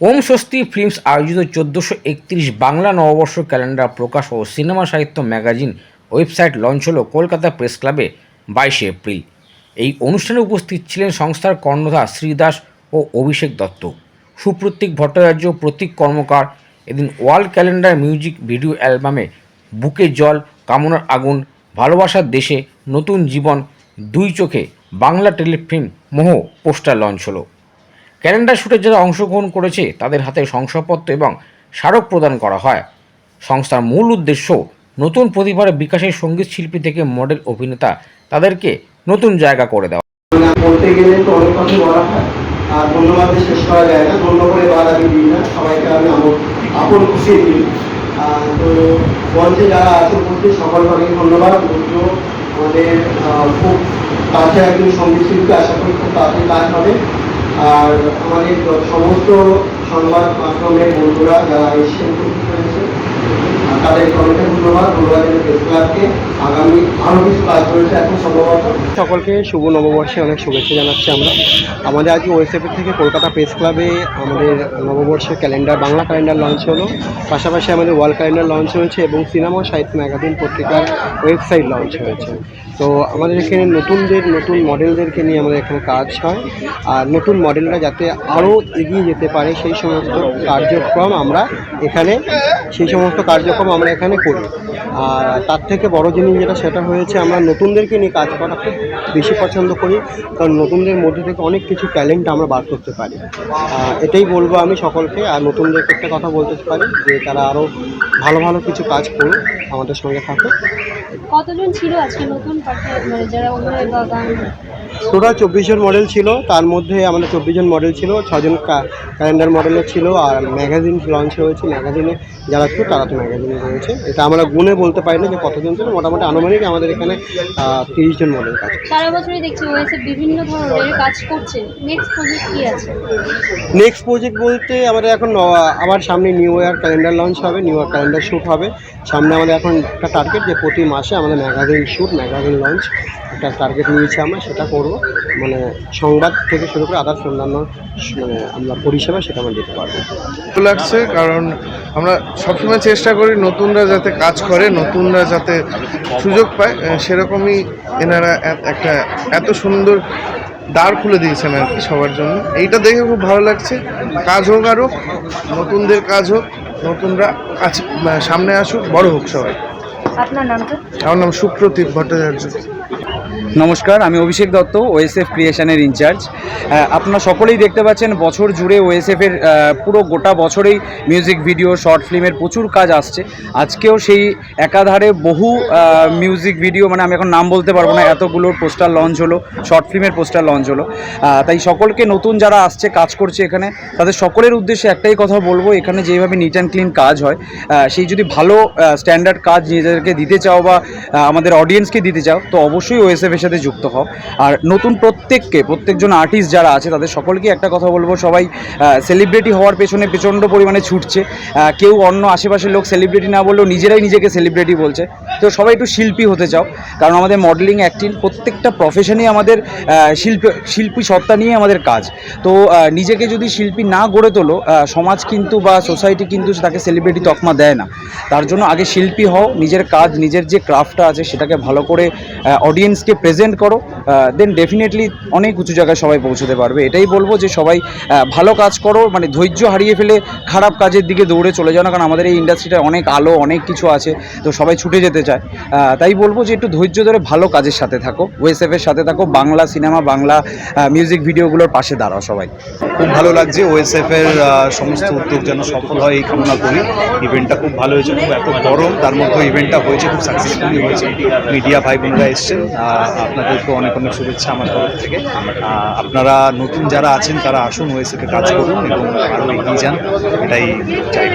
ওম স্বস্তি ফিল্মস আয়োজিত চোদ্দোশো একত্রিশ বাংলা নববর্ষ ক্যালেন্ডার প্রকাশ ও সিনেমা সাহিত্য ম্যাগাজিন ওয়েবসাইট লঞ্চ হলো কলকাতা প্রেস ক্লাবে বাইশে এপ্রিল। এই অনুষ্ঠানে উপস্থিত ছিলেন সংস্থার কর্ণধার শ্রীদাস ও অভিষেক দত্ত। সুপ্রতীক ভট্টাচার্য প্রতীক কর্মকার, এদিন ওয়ার্ল্ড ক্যালেন্ডার মিউজিক ভিডিও অ্যালবামে বুকে জল, কামনার আগুন, ভালোবাসার দেশে নতুন জীবন, দুই চোখে Bangla telefilm Moh poster launch হলো। ক্যালেন্ডার শুটে যারা অংশগ্রহণ করেছে তাদের হাতে শংসাপত্র এবং স্মারক প্রদান করা হয়। সংস্থার মূল উদ্দেশ্য নতুন প্রতিভার বিকাশের সংগীত শিল্পী থেকে মডেল অভিনেতা তাদেরকে নতুন জায়গা করে দেওয়া। আমাদের খুব কাছে একজন সংগীত শিল্পী, আশা করি খুব তাড়াতাড়ি কাজ হবে। আর আমাদের সমস্ত সংবাদ মাধ্যমের বন্ধুরা যারা এসেছেন ক্লাবকে আগামী সকলকে শুভ নববর্ষে অনেক শুভেচ্ছা জানাচ্ছি আমরা। আমাদের আজকে ওয়েসএফ থেকে কলকাতা প্রেস ক্লাবে আমাদের নববর্ষের ক্যালেন্ডার, বাংলা ক্যালেন্ডার লঞ্চ হলো। পাশাপাশি আমাদের ওয়ার্ল্ড ক্যালেন্ডার লঞ্চ হয়েছে এবং সিনেমা সাহিত্য ম্যাগাজিন পত্রিকার ওয়েবসাইট লঞ্চ হয়েছে। তো আমাদের এখানে নতুনদের, নতুন মডেলদেরকে নিয়ে আমাদের এখানে কাজ হয়। আর নতুন মডেলরা যাতে আরও এগিয়ে যেতে পারে সেই সমস্ত কার্যক্রম আমরা এখানে, সেই সমস্ত কার্যক্রম আমরা এখানে করি। আর তার থেকে বড় জিনিস যেটা, সেটা হয়েছে আমরা নতুনদেরকে নিয়ে কাজ করা খুব বেশি পছন্দ করি, কারণ নতুনদের মধ্যে থেকে অনেক কিছু ট্যালেন্ট আমরা বার করতে পারি। এটাই বলব আমি সকলকে, আর নতুনদের একটা কথা বলতে পারি, যে তারা আরও ভালো ভালো কিছু কাজ করুক, আমাদের সঙ্গে থাকুক। কতজন ছিল আজকে নতুন? পার্টি মানে যারা অভিনয় টোটাল চব্বিশ জন মডেল ছিল তার মধ্যে আমাদের চব্বিশ জন মডেল ছিল ছজন ক্যালেন্ডার মডেলের ছিল আর ম্যাগাজিন লঞ্চ হয়েছে ম্যাগাজিনে যারা ছিল তারা তো ম্যাগাজিনে রয়েছে। এটা আমরা গুণে বলতে পারি না যে কতজন ছিল মোটামুটি আনুমানিক আমাদের এখানে তিরিশ জন মডেল কাজ সারা বছরই দেখছি ওয়েসে বিভিন্ন ধরনের কাজ করছে। নেক্সট প্রজেক্ট কি আছে? নেক্সট প্রজেক্ট বলতে আমাদের এখন আবার সামনে নিউ ইয়ার ক্যালেন্ডার লঞ্চ হবে নিউ ইয়ার ক্যালেন্ডার শ্যুট হবে। সামনে আমাদের এখন একটা টার্গেট যে প্রতি মাসে আমাদের ম্যাগাজিন শ্যুট ম্যাগাজিন লঞ্চ একটা টার্গেট নিয়েছি আমরা, সেটা করব। মানে সংবাদ থেকে শুরু করে আদার্স অন্যান্য মানে আমরা পরিষেবা সেটা আমরা দিতে পারব। ভালো লাগছে কারণ আমরা সবসময় চেষ্টা করি নতুনরা যাতে কাজ করে, নতুনরা যাতে সুযোগ পায়। সেরকমই এনারা একটা এত সুন্দর দ্বার খুলে দিয়েছেন আর কি সবার জন্য। এইটা দেখে খুব ভালো লাগছে। কাজ হোক আরও নতুনদের কাজ হোক, নতুনরা মানে সামনে আসুক, বড় হোক সবাই। আপনার নামটা আমার নাম সুপ্রতীক ভট্টাচার্য। নমস্কার আমি অভিষেক দত্ত ওএসএফ ক্রিয়েশনের ইনচার্জ আপনারা সকলেই দেখতে পাচ্ছেন বছর জুড়ে ওএসএফের পুরো গোটা বছরেই মিউজিক ভিডিও শর্ট ফিল্মের প্রচুর কাজ আসছে। আজকেও সেই একাধারে বহু মিউজিক ভিডিও মানে আমি এখন নাম বলতে পারব না এতগুলোর পোস্টার লঞ্চ হলো শর্ট ফিল্মের পোস্টার লঞ্চ হলো। তাই সকলকে নতুন যারা আসছে কাজ করছে এখানে তাদের সকলের উদ্দেশ্যে একটাই কথা বলব এখানে যেভাবে নিট অ্যান্ড ক্লিন কাজ হয় সেই যদি ভালো স্ট্যান্ডার্ড কাজ নিজেদেরকে দিতে চাও বা আমাদের অডিয়েন্সকে দিতে চাও, তো অবশ্যই ওএসএফ এর সাথে যুক্ত হও। আর নতুন প্রত্যেককে, প্রত্যেকজন আর্টিস্ট যারা আছে, তাদের সকলকে একটা কথা বলব, সবাই সেলিব্রিটি হওয়ার পেছনে প্রচণ্ড পরিমাণে ছুটছে। কেউ অন্য আশেপাশের লোক সেলিব্রিটি না বললেও নিজেরাই নিজেকে সেলিব্রিটি বলছে। তো সবাই একটু শিল্পী হতে চাও, কারণ আমাদের মডেলিং অ্যাক্টিং প্রত্যেকটা প্রফেশনেই আমাদের শিল্প, শিল্পী সত্তা নিয়ে আমাদের কাজ। তো নিজেকে যদি শিল্পী না গড়ে তোলো সমাজ কিন্তু বা সোসাইটি কিন্তু তাকে সেলিব্রিটি তকমা দেয় না। তার জন্য আগে শিল্পী হও, নিজের কাজ নিজের যে ক্রাফটটা আছে সেটাকে ভালো করে অডিয়েন্সকে প্রেজেন্ট করো দেন ডেফিনেটলি অনেক উঁচু জায়গায় সবাই পৌঁছতে পারবে। এটাই বলব যে সবাই ভালো কাজ করো মানে ধৈর্য হারিয়ে ফেলে খারাপ কাজের দিকে দৌড়ে চলে যাও না কারণ আমাদের এই ইন্ডাস্ট্রিটা অনেক আলো অনেক কিছু আছে তো সবাই ছুটে যেতে চায়। তাই বলব যে একটু ধৈর্য ধরে ভালো কাজের সাথে থাকো ওয়েসএফের সাথে থাকো বাংলা সিনেমা বাংলা মিউজিক ভিডিওগুলোর পাশে দাঁড়াও সবাই। খুব ভালো লাগছে আহ, সমস্ত উদ্যোগ যেন সফল হয় এই কামনা করি। ইভেন্টটা খুব ভালো হয়েছে খুব এত গরম তার মধ্যে ইভেন্টটা হয়েছে, খুব সাকসেসফুলি হয়েছে। মিডিয়া ভাই বোনরা এসছেন আপনাদেরকে অনেক অনেক শুভেচ্ছা আমার তরফ থেকে। আপনারা নতুন যারা আছেন, তারা আসুন, ওয়েসিতে কাজ করুন এবং আরও এগিয়ে যান, এটাই চাই।